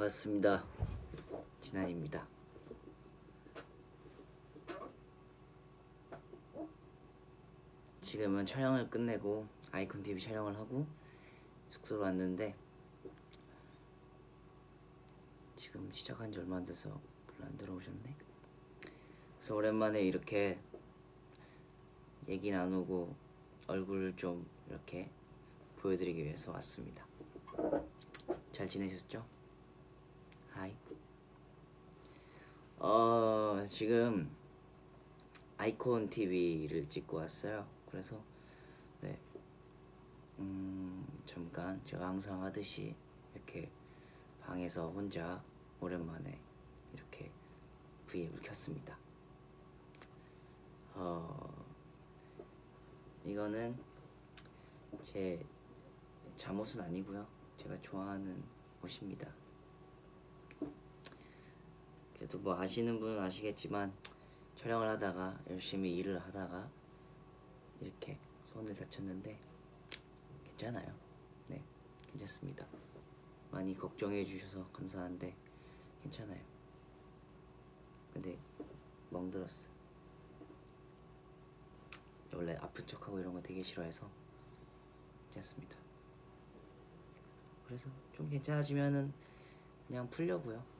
반갑습니다. 진한입니다. 지금은 촬영을 끝내고 아이콘 TV 촬영을 하고 숙소로 왔는데 지금 시작한 지 얼마 안 돼서 별로 안 들어오셨네. 그래서 오랜만에 이렇게 얘기 나누고 얼굴 좀 이렇게 보여드리기 위해서 왔습니다. 잘 지내셨죠? 하이. 어, 지금 아이콘 TV를 찍고 왔어요. 그래서 네. 음, 잠깐 제가 항상 하듯이 이렇게 방에서 혼자 오랜만에 이렇게 V앱을 켰습니다. 어, 이거는 제 잠옷은 아니고요. 제가 좋아하는 옷입니다. 그래도 뭐 아시는 분은 아시겠지만 촬영을 하다가 열심히 일을 하다가 이렇게 손을 다쳤는데 괜찮아요. 네, 괜찮습니다. 많이 걱정해 주셔서 감사한데 괜찮아요. 근데 멍들었어. 원래 아픈 척하고 이런 거 되게 싫어해서 괜찮습니다. 그래서 좀 괜찮아지면은 그냥 풀려고요.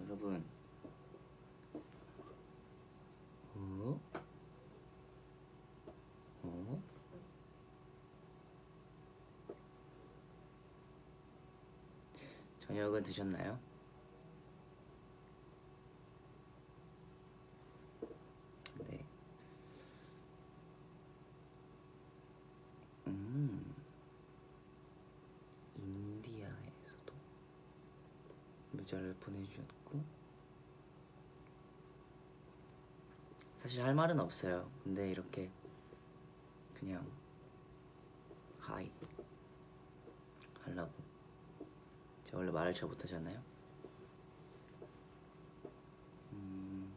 여러분, 어? 어? 저녁은 드셨나요? 네. 음. 인디아에서도 문자를 보내주셨고 사실 할 말은 없어요. 근데 이렇게 그냥 하이 하려고 제가 원래 말을 잘 못하잖아요. 음,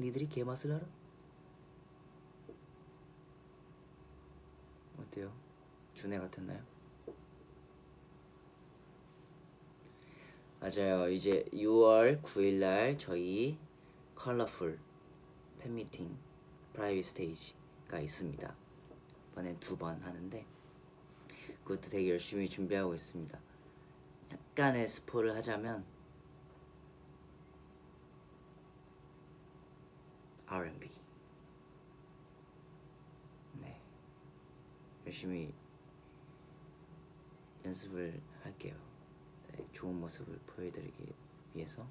니들이 개맛을 알아? 어때요? 준애 같았나요? 맞아요. 이제 6월 9일 날 저희 컬러풀 팬미팅 프라이빗 스테이지가 있습니다. 이번엔 두 번 하는데 그것도 되게 열심히 준비하고 있습니다. 약간의 스포를 하자면 R&B 네 열심히 연습을 할게요. 네, 좋은 모습을 보여드리기 위해서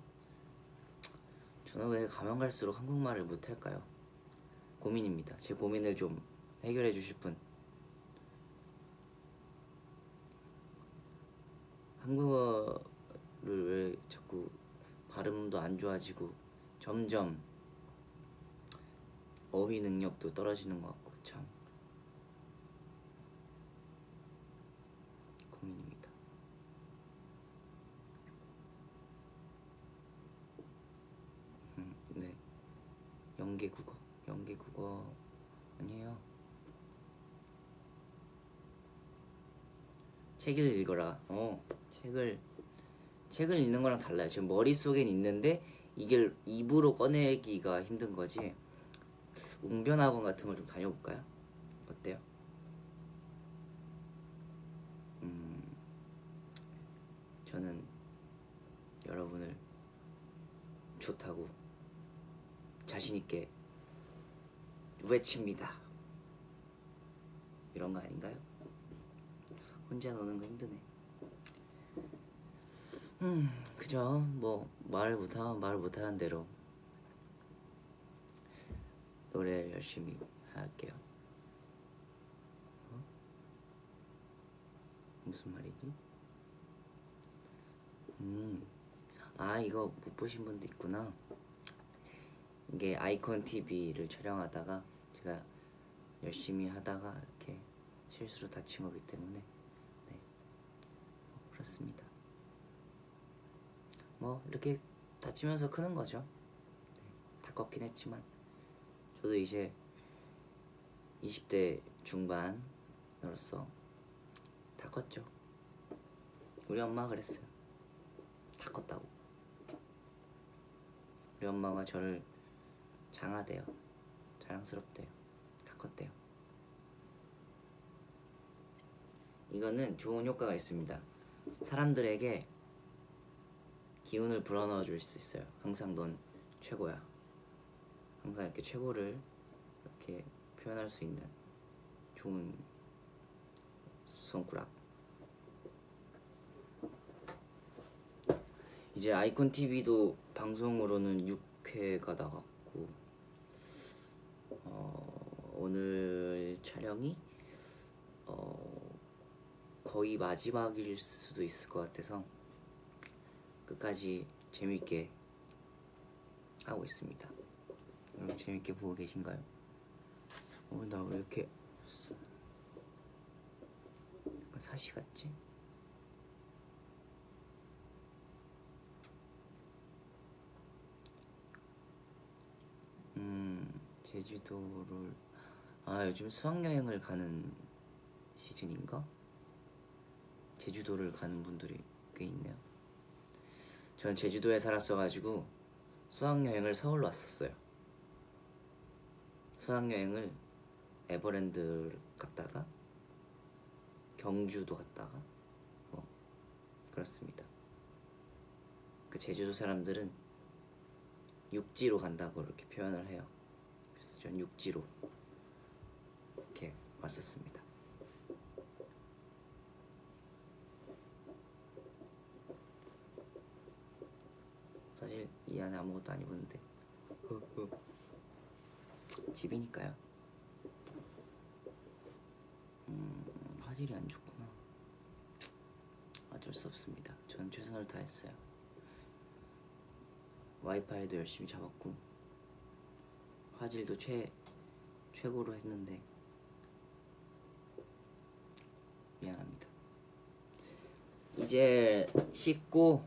저는 왜 가면 갈수록 한국말을 못할까요? 고민입니다. 제 고민을 좀 해결해 주실 분 한국어를 왜 자꾸 발음도 안 좋아지고 점점 어휘 능력도 떨어지는 것 같고 참 고민입니다. 음, 네. 연계 국어, 연계 국어 아니에요. 책을 읽어라. 어, 책을 책을 읽는 거랑 달라요. 지금 머릿속엔 있는데 이게 입으로 꺼내기가 힘든 거지. 웅변학원 같은 걸 좀 다녀볼까요? 어때요? 음, 저는 여러분을 좋다고 자신 있게 외칩니다. 이런 거 아닌가요? 혼자 노는 거 힘드네. 음, 그죠. 뭐 말을 못하면 말을 못하는 대로 노래 열심히 할게요. 어? 무슨 말이지? 음, 아 이거 못 보신 분도 있구나. 이게 아이콘 TV를 촬영하다가 제가 열심히 하다가 이렇게 실수로 다친 거기 때문에 네 어, 그렇습니다. 뭐 이렇게 다치면서 크는 거죠. 네, 다 꺾긴 했지만 저도 이제 20대 중반으로서 다 컸죠. 우리 엄마가 그랬어요. 다 컸다고. 우리 엄마가 저를 장하대요. 자랑스럽대요. 다 컸대요. 이거는 좋은 효과가 있습니다. 사람들에게 기운을 불어넣어 줄 수 있어요. 항상 넌 최고야. 항상 이렇게 최고를 이렇게 표현할 수 있는 좋은 손가락. 이제 아이콘 TV도 방송으로는 6회가 나갔고 어, 오늘 촬영이 어, 거의 마지막일 수도 있을 것 같아서 끝까지 재밌게 하고 있습니다. 여러분 재밌게 보고 계신가요? 어, 나 왜 이렇게 사시 같지? 음, 제주도를 아 요즘 수학여행을 가는 시즌인가? 제주도를 가는 분들이 꽤 있네요. 전 제주도에 살았어가지고 수학여행을 서울로 왔었어요. 수학여행을 에버랜드 갔다가 경주도 갔다가 뭐 그렇습니다. 그 제주도 사람들은 육지로 간다고 이렇게 표현을 해요. 전 육지로 이렇게 왔었습니다. 사실 이 안에 아무것도 안 입었는데 집이니까요. 음, 화질이 안 좋구나. 어쩔 수 없습니다. 전 최선을 다했어요. 와이파이도 열심히 잡았고 화질도 최 최고로 했는데 미안합니다. 이제 씻고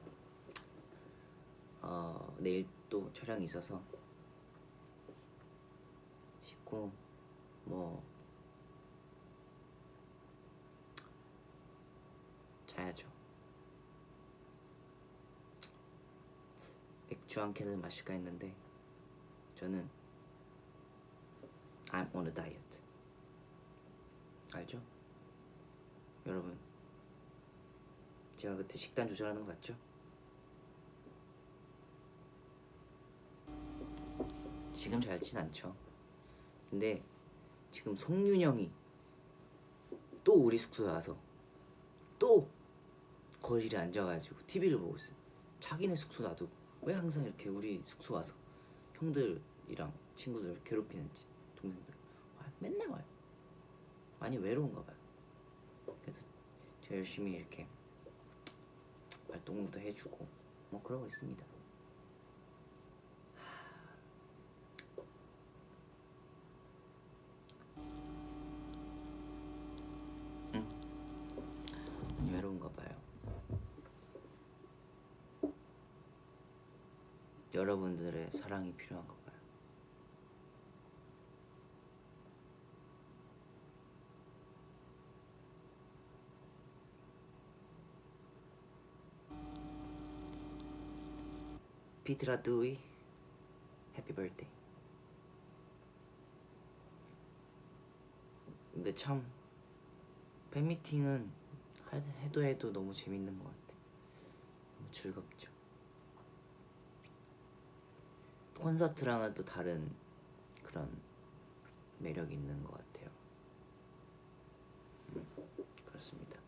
어, 내일 또 촬영이 있어서 씻고 뭐 자야죠. 맥주 한 캔을 마실까 했는데 저는 I'm on a diet. 알죠? 여러분 제가 그때 식단 조절하는 거 같죠? 지금 잘진 않죠. 근데 지금 송윤영이 또 우리 숙소에 와서 또 거실에 앉아가지고 TV를 보고 있어요. 자기네 숙소 놔두고 왜 항상 이렇게 우리 숙소 와서 형들이랑 친구들 괴롭히는지 동생들 와, 맨날 와요. 많이 외로운가 봐요. 그래서 제가 열심히 이렇게 활동도 해주고 뭐 그러고 있습니다. 여러분들의 사랑이 필요한가 봐요. 피트라 두이 해피 버스데이 근데 참 팬미팅은 하- 해도 해도 너무 재밌는 것 같아. 너무 즐겁죠. 콘서트랑은 또 다른 그런 매력이 있는 것 같아요 음, 그렇습니다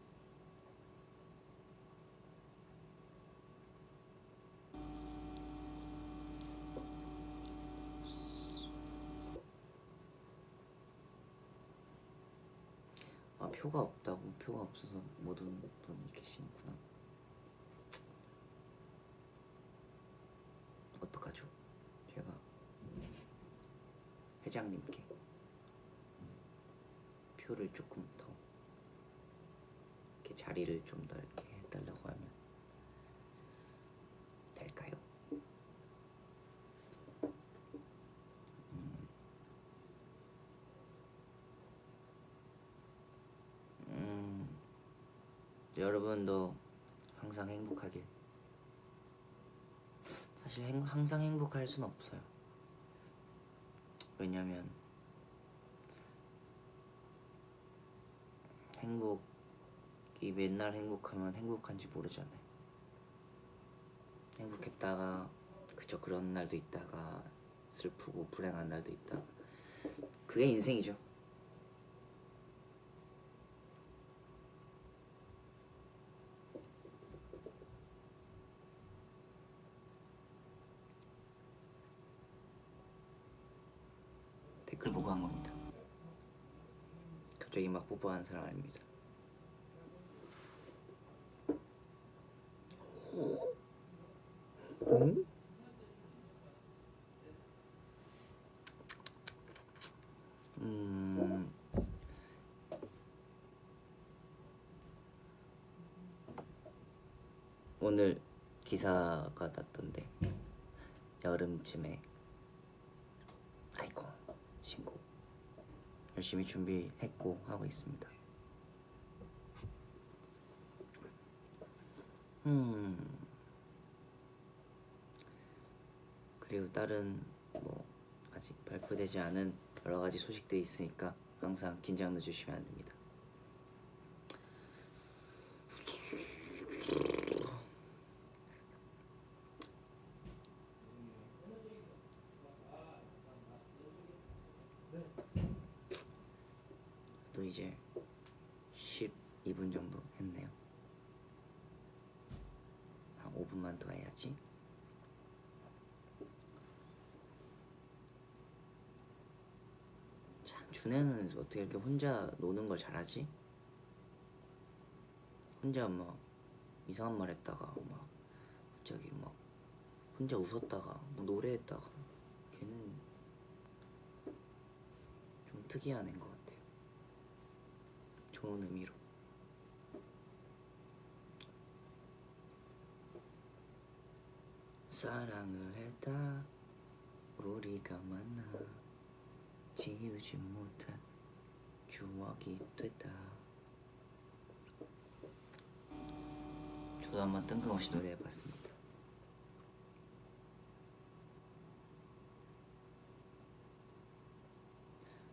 아 표가 없다고? 표가 없어서 못 오는 분이 계시는구나. 어떡하죠? 제가. 회장님께. 표를 조금 더 이렇게 자리를 좀더 이렇게 해달라고 하면 될까요? 음. 여러분도 항상 행복하길. 사실 행, 항상 행복할 순 없어요. 왜냐면 행복이 맨날 행복하면 행복한지 모르잖아요. 행복했다가 그저 그런 날도 있다가 슬프고 불행한 날도 있다. 그게 인생이죠. 댓글 보고 한 겁니다. 갑자기 막 뽀뽀하는 사람 아닙니다. 응? 음. 오늘 기사가 났던데 여름쯤에 아이고 신고 열심히 준비했고 하고 있습니다. 음 그리고 다른 뭐 아직 발표되지 않은 여러 가지 소식들이 있으니까 항상 긴장 늦으시면 안 됩니다. 또 이제 12분 정도 했네요. 한 5분만 더 해야지. 참 준혜는 어떻게 이렇게 혼자 노는 걸 잘하지? 혼자 막 이상한 말 했다가 막 갑자기 막 혼자 웃었다가 뭐 노래했다가 걔는 좀 특이한 애인 것 같아요. 좋은 의미로. 사랑을 했다. 우리가 만나 지우지 못한 추억이 됐다. 저도 한번 뜬금없이 노래해봤습니다.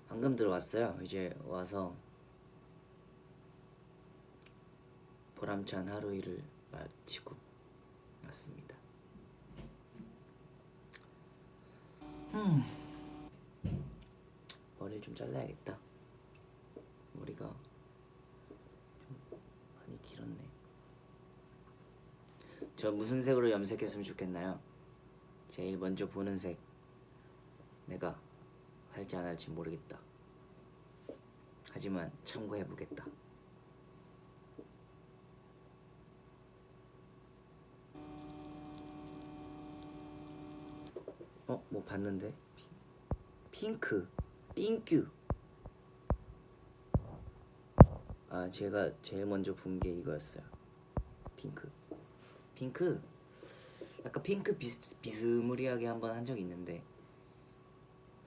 방금 들어왔어요. 이제 와서 보람찬 하루 일을 마치고 왔습니다 음. 머리를 좀 잘라야겠다. 머리가 좀 많이 길었네. 저 무슨 색으로 염색했으면 좋겠나요? 제일 먼저 보는 색. 내가 할지 안 할지 모르겠다. 하지만 참고해 보겠다. 어, 뭐 봤는데? 피- 핑크, 핑큐. 아, 제가 제일 먼저 본 게 이거였어요. 핑크. 핑크. 약간 핑크 비스, 비스무리하게 한번 한 적 있는데,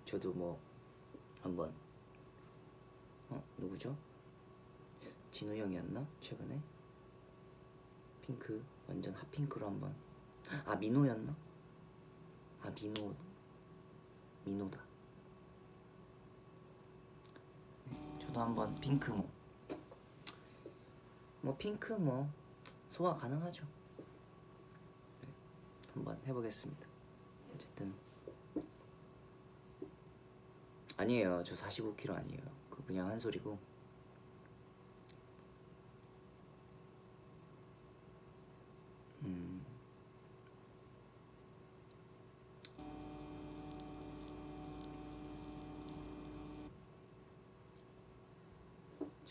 저도 뭐 한번 어 누구죠? 진우 형이었나 최근에 핑크 완전 핫핑크로 한번 아 민호였나? 아 민호 민호다. 네, 저도 한번 핑크 뭐. 뭐 핑크 뭐 소화 가능하죠. 네, 한번 해보겠습니다. 어쨌든 아니에요. 저 45kg 아니에요. 그 그냥 한 소리고. 음.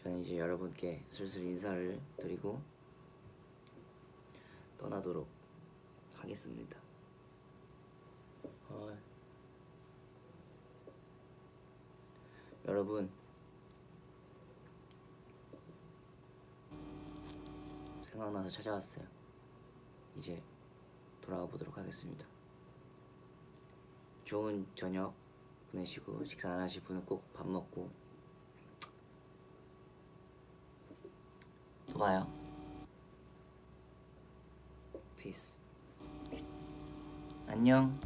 저는 이제 여러분께 슬슬 인사를 드리고 떠나도록 하겠습니다. 어, 여러분 생각나서 찾아왔어요. 이제 돌아가 보도록 하겠습니다. 좋은 저녁 보내시고 식사 안 하실 분은 꼭 밥 먹고 봐요. 피스. 안녕.